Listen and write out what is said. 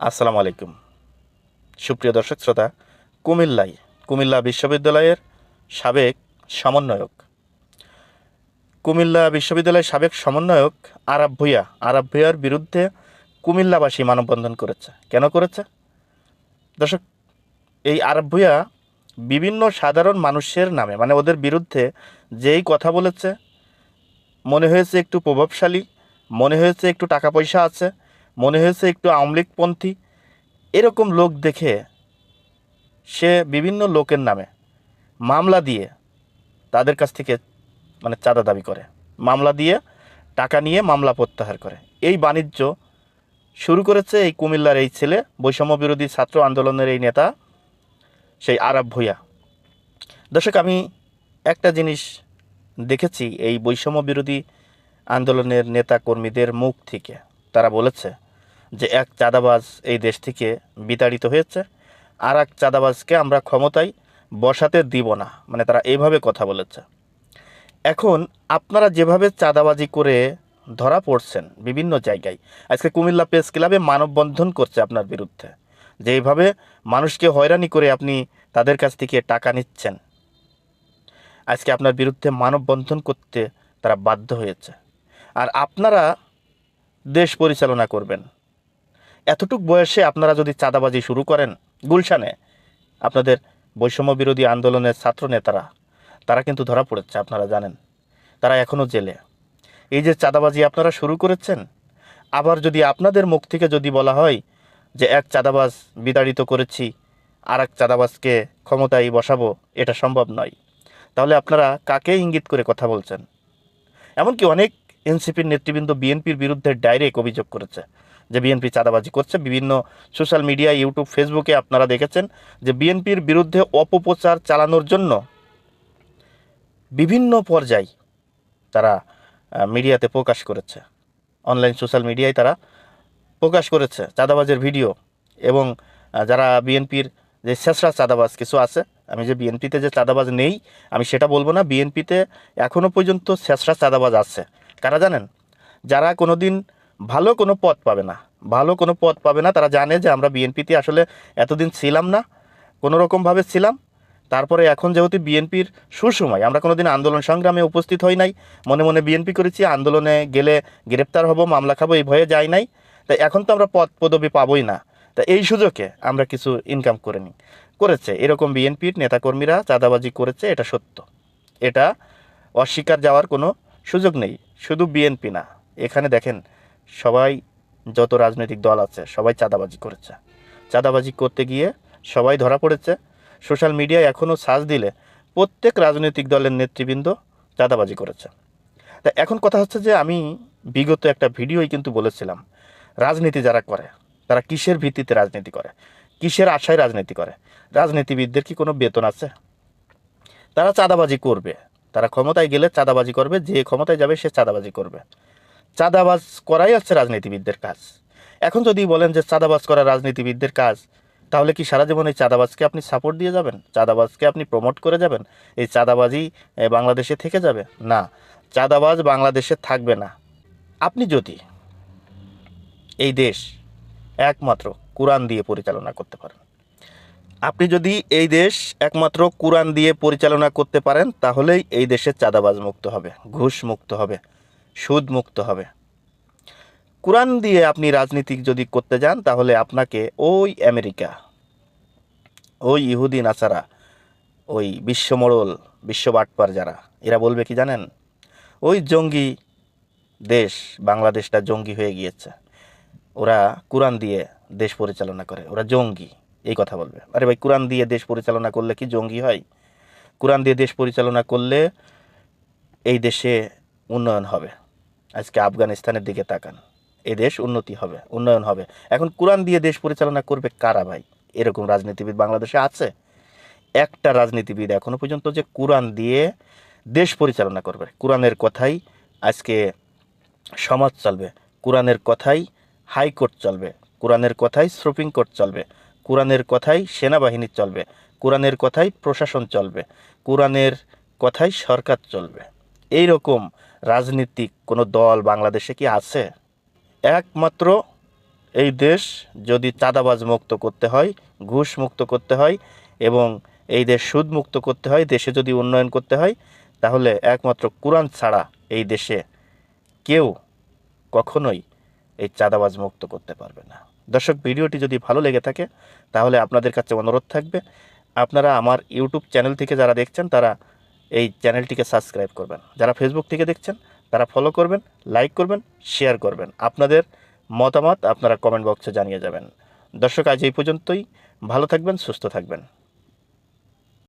আসসালামু আলাইকুম। সুপ্রিয় দর্শক শ্রোতা, কুমিল্লায়, কুমিল্লা বিশ্ববিদ্যালয়ের সাবেক সমন্বয়ক। কুমিল্লা বিশ্ববিদ্যালয়ের সাবেক সমন্বয়ক আরাব ভূঁইয়া, আরাব ভূঁইয়ার বিরুদ্ধে কুমিল্লাবাসী মানববন্ধন করেছে। কেন করেছে? দর্শক, এই আরব ভূঁইয়া বিভিন্ন সাধারণ মানুষের নামে মানে ওদের বিরুদ্ধে যেই কথা বলেছে, মনে হয়েছে একটু প্রভাবশালী, মনে হয়েছে একটু টাকা পয়সা আছে মনে হয়েছে একটু আমলিকপন্থী। এরকম লোক দেখে সে বিভিন্ন লোকের নামে মামলা দিয়ে তাদের কাছ থেকে মানে চাঁদা দাবি করে। মামলা দিয়ে টাকা নিয়ে মামলা প্রত্যাহার করে। এই বাণিজ্য শুরু করেছে এই কুমিল্লার এই ছেলে, বৈষম্য বিরোধী ছাত্র আন্দোলনের এই নেতা, সেই আরব ভূঁইয়া। দর্শক, আমি একটা জিনিস দেখেছি, এই বৈষম্য বিরোধী আন্দোলনের নেতা কর্মীদের মুখ থেকে। তারা বলেছে যে এক চাঁদাবাজ এই দেশ থেকে বিতাড়িত হয়েছে আর এক চাঁদাবাজকে আমরা ক্ষমতায় বসাতে দিব না। মানে তারা এইভাবে কথা বলেছে। এখন আপনারা যেভাবে চাঁদাবাজি করে ধরা পড়ছেন বিভিন্ন জায়গায়, আজকে কুমিল্লা প্রেস ক্লাবে মানববন্ধন করছে আপনার বিরুদ্ধে, যে এইভাবে মানুষকে হয়রানি করে আপনি তাদের কাছ থেকে টাকা নিচ্ছেন। আজকে আপনার বিরুদ্ধে মানববন্ধন করতে তারা বাধ্য হয়েছে। আর আপনারা দেশ পরিচালনা করবেন। এতটুক বয়সে আপনারা যদি চাঁদাবাজি শুরু করেন গুলশানে, আপনাদের বৈষম্য বিরোধী আন্দোলনের ছাত্র নেতারা, তারা কিন্তু ধরা পড়েছে, আপনারা জানেন। তারা এখনও জেলে। এই যে চাঁদাবাজি আপনারা শুরু করেছেন, আবার যদি আপনাদের মুখ থেকে যদি বলা হয় যে এক চাঁদাবাজ বিতাড়িত করেছি আর এক চাঁদাবাজকে ক্ষমতায় বসাবো, এটা সম্ভব নয়। তাহলে আপনারা কাকে ইঙ্গিত করে কথা বলছেন? এমনকি অনেক এনসিপির নেতৃবৃন্দ বিএনপির বিরুদ্ধে ডাইরেক্ট অভিযোগ করেছে। যে বিএনপি চাঁদাবাজি করছে, বিভিন্ন সোশ্যাল মিডিয়া ইউটিউব ফেসবুকে আপনারা দেখেছেন যে বিএনপির বিরুদ্ধে অপপ্রচার চালানোর জন্য বিভিন্ন পর্যায় তারা মিডিয়াতে প্রকাশ করেছে। অনলাইন সোশ্যাল মিডিয়ায় তারা প্রকাশ করেছে চাঁদাবাজের ভিডিও এবং যারা বিএনপির যে শেষরা চাঁদাবাজ কিছু আছে, আমি যে বিএনপিতে যে চাঁদাবাজ নেই, আমি সেটা বলব না। বিএনপিতে এখনও পর্যন্ত শেষরা চাঁদাবাজ আছে। কারা জানেন? যারা কোনো দিন ভালো কোনো পদ পাবে না। ভালো কোনো পদ পাবে না। তারা জানে যে আমরা বিএনপিতে আসলে এতদিন ছিলাম না, কোনো রকমভাবে ছিলাম। তারপরে এখন যেহেতু বিএনপির সুসময়, আমরা কোনোদিন আন্দোলন সংগ্রামে উপস্থিত হই নাই। মনে মনে বিএনপি করেছি, আন্দোলনে গেলে গ্রেপ্তার হব, মামলা খাব, এই ভয়ে যাই নাই। তাই এখন তো আমরা পদ পদবি পাবোই না। তা এই সুযোগে আমরা কিছু ইনকাম করে নিই। করেছে, এরকম বিএনপির নেতাকর্মীরা চাঁদাবাজি করেছে, এটা সত্য। এটা অস্বীকার যাওয়ার কোনো সুযোগ নেই। শুধু বিএনপি না। এখানে দেখেন সবাই যত রাজনৈতিক দল আছে, সবাই চাঁদাবাজি করেছে। চাঁদাবাজি করতে গিয়ে সবাই ধরা পড়েছে। সোশ্যাল মিডিয়ায় এখনও সার্চ দিলে প্রত্যেক রাজনৈতিক দলের নেতৃবৃন্দ চাঁদাবাজি করেছে। তা এখন কথা হচ্ছে যে, আমি বিগত একটা ভিডিওই কিন্তু বলেছিলাম, রাজনীতি যারা করে, তারা কিসের ভিত্তিতে রাজনীতি করে? কিসের আশায় রাজনীতি করে? রাজনীতিবিদদের কি কোনো বেতন আছে? তারা চাঁদাবাজি করবে। তারা ক্ষমতায় গেলে চাঁদাবাজি করবে, যে ক্ষমতায় যাবে সে চাঁদাবাজি করবে। চাঁদাবাজ করাই হচ্ছে রাজনীতিবিদদের কাজ। এখন যদি বলেন যে চাঁদাবাজ করা রাজনীতিবিদদের কাজ তাহলে কি সারা জীবন এই চাঁদাবাজকে আপনি সাপোর্ট দিয়ে যাবেন? চাঁদাবাজকে আপনি প্রমোট করে যাবেন? এই চাঁদাবাজি এ, বাংলাদেশে থেকে যাবে? না চাঁদাবাজ বাংলাদেশে থাকবে না। আপনি যদি এই দেশ একমাত্র কোরআন দিয়ে পরিচালনা করতে পারেন আপনি যদি এই দেশ একমাত্র কোরআন দিয়ে পরিচালনা করতে পারেন তাহলেই এই দেশে চাঁদাবাজ মুক্ত হবে ঘুষ মুক্ত হবে। সুদ মুক্ত হবে। কোরআন দিয়ে আপনি রাজনীতি যদি করতে যান, তাহলে আপনাকে ওই আমেরিকা, ওই ইহুদি নাসারা, ওই বিশ্বমোড়ল বিশ্ব বাটপার যারা, এরা বলবে কি জানেন? ওই জঙ্গি দেশ, বাংলাদেশটা জঙ্গি হয়ে গিয়েছে। ওরা কোরআন দিয়ে দেশ পরিচালনা করে, ওরা জঙ্গি, এই কথা বলবে। আরে ভাই, কোরআন দিয়ে দেশ পরিচালনা করলে কি জঙ্গি হয়? কোরআন দিয়ে দেশ পরিচালনা করলে এই দেশে উন্নয়ন হবে। আজকে আফগানিস্তানের দিকে তাকান। এ দেশ উন্নতি হবে, উন্নয়ন হবে। এখন কোরআন দিয়ে দেশ পরিচালনা করবে কারা ভাই? এরকম রাজনীতিবিদ বাংলাদেশে আছে? একটা রাজনীতিবিদ এখনও পর্যন্ত যে কোরআন দিয়ে দেশ পরিচালনা করবে। কোরআনের কথাই আজকে সমাজ চলবে। কোরআনের কথাই হাইকোর্ট চলবে। কোরআনের কথাই সুপ্রিম কোর্ট চলবে। কোরআনের কথাই সেনাবাহিনী চলবে। কোরআনের কথাই প্রশাসন চলবে। কোরআনের কথাই সরকার চলবে। এই রকম রাজনীতিক কোনো দল বাংলাদেশে কি আছে? একমাত্র এই দেশ যদি চাঁদাবাজ মুক্ত করতে হয়, ঘুষ মুক্ত করতে হয় এবং এই দেশ সুদ মুক্ত করতে হয়, দেশে যদি উন্নয়ন করতে হয়, তাহলে একমাত্র কোরআন ছাড়া এই দেশে কেউ কখনোই এই চাঁদাবাজ মুক্ত করতে পারবে না। দর্শক, ভিডিওটি যদি ভালো লেগে থাকে, তাহলে আপনাদের কাছে অনুরোধ থাকবে। আপনারা আমার ইউটিউব চ্যানেল থেকে যারা দেখছেন, তারা এই চ্যানেলটিকে সাবস্ক্রাইব করবেন। যারা ফেসবুক থেকে দেখছেন, তারা ফলো করবেন লাইক করবেন শেয়ার করবেন। আপনাদের মতামত আপনারা কমেন্ট বক্সে জানিয়ে যাবেন। দর্শক, আজ এই পর্যন্তই। ভালো থাকবেন, সুস্থ থাকবেন।